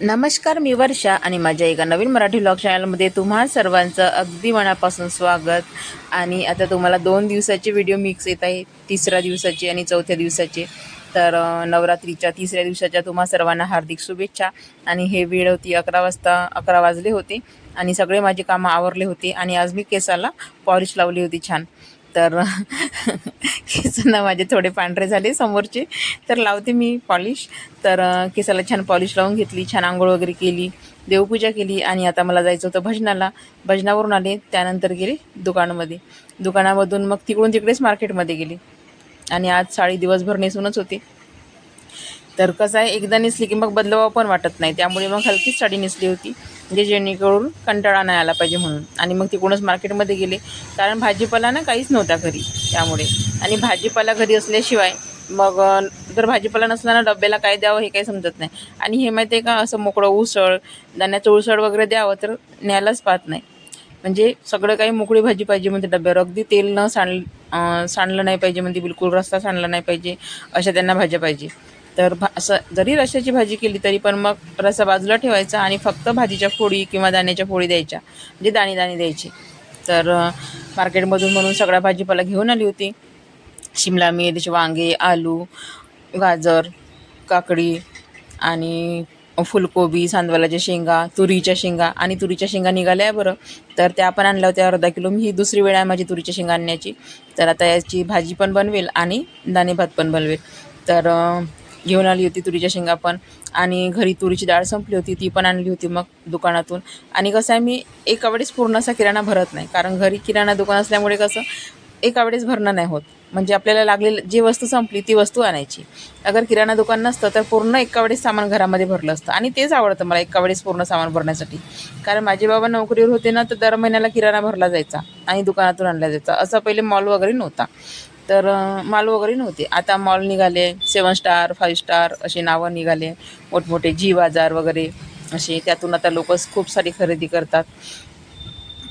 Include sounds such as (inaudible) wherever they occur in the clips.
नमस्कार मी वर्षा आणि माझ्या एका नवीन मराठी ब्लॉग चॅनलमध्ये तुम्हा सर्वांचं अगदी मनापासून स्वागत. आणि आता तुम्हाला दोन दिवसाचे व्हिडिओ मिक्स येत आहे. तिसऱ्या दिवसाचे आणि चौथ्या दिवसाचे. तर नवरात्रीच्या तिसऱ्या दिवसाच्या तुम्हा सर्वांना हार्दिक शुभेच्छा. आणि हे वेळ होती अकरा वाजता अकरा वाजले होते. आणि सगळे माझे कामं आवरले होते. आणि आज मी केसाला पॉलिश लावली होती छान. तर (laughs) केसांना माझे थोडे पांढरे झाले समोरचे. तर लावते मी पॉलिश. तर केसाला छान पॉलिश लावून घेतली छान आंघोळ वगैरे केली देवपूजा केली आणि आता मला जायचं होतं भजनाला. भजनावरून आले त्यानंतर गेले दुकानामध्ये. दुकानामधून मग तिकडून तिकडेच मार्केटमध्ये गेले. आणि आज साडी दिवसभर नेसूनच होती. तर कसं आहे एकदा नेसली की मग बदलावा पण वाटत नाही. त्यामुळे मग हलकीच साडी नेसली होती. म्हणजे जेणेकरून कंटाळा नाही आला पाहिजे म्हणून. आणि मग तिकडूनच मार्केटमध्ये गेले. कारण भाजीपाला ना काहीच नव्हता घरी त्यामुळे. आणि भाजीपाला घरी असल्याशिवाय मग जर भाजीपाला नसला ना डब्याला काय द्यावं हे काही समजत नाही. आणि हे माहिती आहे का असं मोकळं उसळ दाण्याचं उसळ वगैरे द्यावं तर न्यायलाच पाहत नाही. म्हणजे सगळं काही मोकळी भाजी पाहिजे म्हणते डब्यावर. अगदी तेल न सांड सांडलं नाही पाहिजे म्हणजे बिलकुल रस्ता सांडला नाही पाहिजे अशा त्यांना भाज्या पाहिजे. तर भा असं जरी रश्याची भाजी केली तरी पण मग रसा बाजूला ठेवायचा आणि फक्त भाजीच्या फोडी किंवा दाण्याच्या फोडी द्यायच्या म्हणजे दाणे दाणे द्यायचे. तर मार्केटमधून म्हणून सगळा भाजीपाला घेऊन आली होती. शिमला मिरच वांगे आलू गाजर काकडी आणि फुलकोबी सांदवालाच्या शेंगा तुरीच्या शेंगा आणि तुरीच्या शेंगा निघाल्या आहे बरं. तर त्या पण आणल्या होत्या अर्धा किलो. मी ही दुसरी वेळ आहे माझी तुरीच्या शेंगा आणण्याची. तर आता याची भाजी पण बनवेल आणि दाणे भात पण बनवेल. तर घेऊन आली होती तुरीच्या शेंगा पण. आणि घरी तुरीची डाळ संपली होती ती पण आणली होती मग दुकानातून. आणि कसं आहे मी एका वेळेस पूर्ण असा किराणा भरत नाही. कारण घरी किराणा दुकान असल्यामुळे कसं एका वेळेस भरणं नाही होत. म्हणजे आपल्याला लागलेलं जी वस्तू संपली ती वस्तू आणायची. अगर किराणा दुकान नसतं तर पूर्ण एका वेळेस सामान घरामध्ये भरलं असतं. आणि तेच आवडतं मला एका वेळेस पूर्ण सामान भरण्यासाठी. कारण माझे बाबा नोकरीवर होते ना तर दर महिन्याला किराणा भरला जायचा आणि दुकानातून आणला जायचा. असा पहिले मॉल वगैरे नव्हता. तर मॉल माल वगैरे नव्हते. आता मॉल निघाले सेवन स्टार फाईव्ह स्टार असे नावं निघाले. मोठमोठे जी बाजार वगैरे असे. त्यातून आता लोक खूप सारी खरेदी करतात.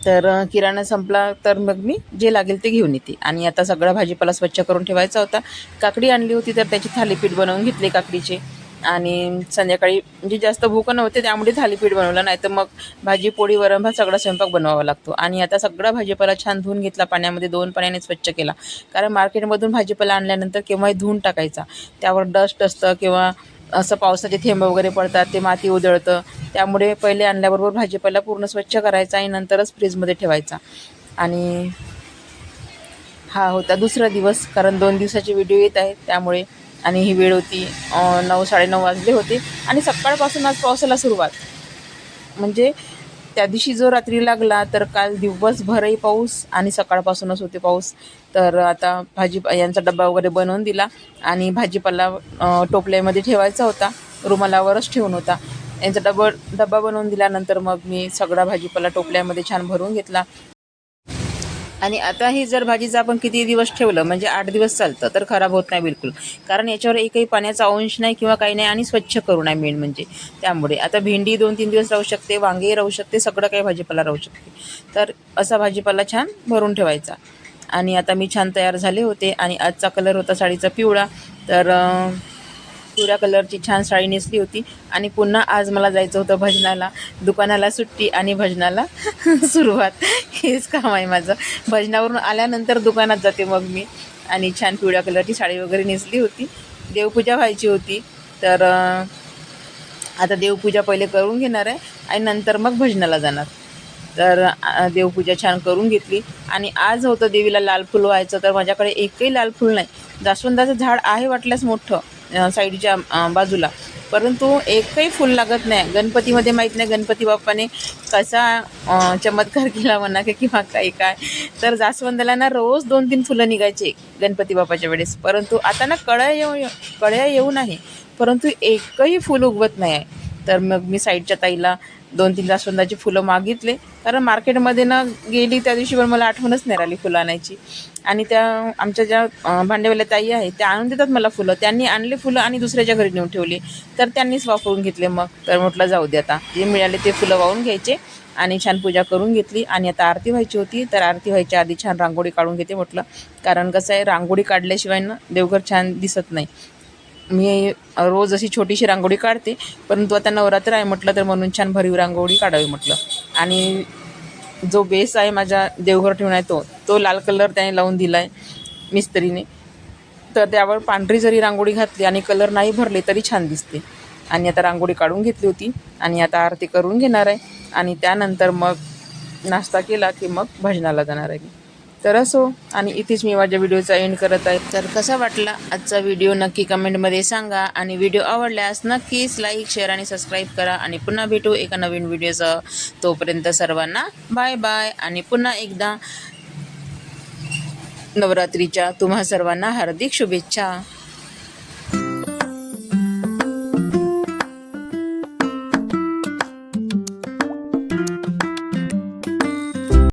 तर किराणा संपला तर मग मी जे लागेल ते घेऊन येते. आणि आता सगळा भाजीपाला स्वच्छ करून ठेवायचा होता. काकडी आणली होती तर त्याची थालीपीठ बनवून घेतले काकडीचे. आणि संध्याकाळी म्हणजे जास्त भूक नव्हते त्यामुळे थालीपीठ बनवलं. नाही तर मग भाजी पोळी वरण भात सगळा स्वयंपाक बनवावा लागतो. आणि आता सगळा भाजीपाला छान धुवून घेतला पाण्यामध्ये दोन पाण्याने स्वच्छ केला. कारण मार्केटमधून भाजीपाला आणल्यानंतर केव्हाही धुवून टाकायचा. त्यावर डस्ट असतं किंवा असं पावसाचे थेंब वगैरे पडतात ते माती उधळतं. त्यामुळे पहिले आणल्याबरोबर भाजीपाला पूर्ण स्वच्छ करायचा आणि नंतरच फ्रीजमध्ये ठेवायचा. आणि हा होता दुसरा दिवस कारण दोन दिवसाचे व्हिडिओ येत आहेत त्यामुळे आणि ही वेळ होती नऊ साडेनऊ वाजले होते. आणि सकाळपासून आज पावसाला सुरुवात. म्हणजे त्या दिवशी जो रात्री लागला तर काल दिवसभरही पाऊस आणि सकाळपासूनच होते पाऊस. तर आता भाजी यांचा डब्बा वगैरे बनवून दिला आणि भाजीपाला टोपल्यामध्ये ठेवायचा होता. रुमालावरच ठेवून होता. यांचा डब्बा डब्बा बनवून दिल्यानंतर मग मी सगळा भाजीपाला टोपल्यामध्ये छान भरून घेतला. आणि आता ही जर भाजीचं आपण किती दिवस ठेवलं म्हणजे आठ दिवस चालतं तर खराब होत नाही बिलकुल. कारण याच्यावर एकही पाण्याचा अंश नाही किंवा काही नाही आणि स्वच्छ करू नाही मेन म्हणजे. त्यामुळे आता भेंडी दोन तीन दिवस राहू शकते वांगे राहू शकते सगळं काही भाजीपाला राहू शकते. तर असा भाजीपाला छान भरून ठेवायचा. आणि आता मी छान तयार झाले होते आणि आजचा कलर होता साडीचा पिवळा. तर पिवळ्या कलरची छान साडी नेसली होती. आणि पुन्हा आज मला जायचं होतं भजनाला दुकानाला सुट्टी आणि भजनाला (laughs) सुरुवात. हेच काम आहे माझं. भजनावरून आल्यानंतर दुकानात जाते मग मी. आणि छान पिवळ्या कलरची साडी वगैरे नेसली होती. देवपूजा व्हायची होती. तर आता देवपूजा पहिले करून घेणार आहे आणि नंतर मग भजनाला जाणार. तर देवपूजा छान करून घेतली. आणि आज होतं देवीला लाल फुल व्हायचं. तर माझ्याकडे एकही लाल फुल नाही. जास्वंदाचं झाड आहे वाटल्यास मोठं साईडच्या बाजूला. परंतु एकही फूल लागत नाही. गणपतीमध्ये माहीत नाही गणपती बाप्पाने कसा चमत्कार केला म्हणा की किंवा काही काय. तर जास्वंदाला ना रोज दोन तीन फुलं निघायचे गणपती बाप्पाच्या वेळेस. परंतु आता ना कळ्या येऊ कळ्या येऊ नाही. परंतु एकही फूल उगवत नाही. आहे तर मग मी साईडच्या ताईला दोन तीन जास्वंदाची फुलं मागितले. कारण मार्केटमध्ये ना गेली त्या दिवशी पण मला आठवणच नाही राहिली फुलं आणायची. आणि त्या आमच्या ज्या भांडेवाल्या ताई आहेत त्या आणून देतात मला फुलं. त्यांनी आणले फुलं आणि दुसऱ्याच्या घरी नेऊन ठेवली. तर त्यांनीच वापरून घेतले मग. तर म्हटलं जाऊ दे आता. जे मिळाले ते फुलं वाहून घ्यायचे आणि छान पूजा करून घेतली. आणि आता आरती व्हायची होती. तर आरती व्हायच्या आधी छान रांगोळी काढून घेते म्हटलं. कारण कसं आहे रांगोळी काढल्याशिवाय ना देवघर छान दिसत नाही. मी रोज अशी छोटीशी रांगोळी काढते परंतु आता नवरात्र आहे म्हटलं तर म्हणून छान भरीव रांगोळी काढावी म्हटलं. आणि जो बेस आहे माझ्या देवघर ठेवून आहे तो तो लाल कलर त्याने लावून दिला आहे मिस्त्रीने. तर त्यावर पांढरी जरी रांगोळी घातली आणि कलर नाही भरले तरी छान दिसते. आणि आता रांगोळी काढून घेतली होती आणि आता आरती करून घेणार आहे. आणि त्यानंतर मग नाश्ता केला की मग भजनाला जाणार आहे तर असो आणि इथेच मी माझ्या व्हिडिओचा एंड करत आहे. तर कसा वाटला आजचा व्हिडिओ नक्की कमेंटमध्ये सांगा. आणि व्हिडिओ आवडल्यास नक्कीच लाईक शेअर आणि सबस्क्राईब करा. आणि पुन्हा भेटू एका नवीन व्हिडिओसह तोपर्यंत सर्वांना बाय बाय आणि पुन्हा एकदा नवरात्रीच्या तुम्हा सर्वांना हार्दिक शुभेच्छा.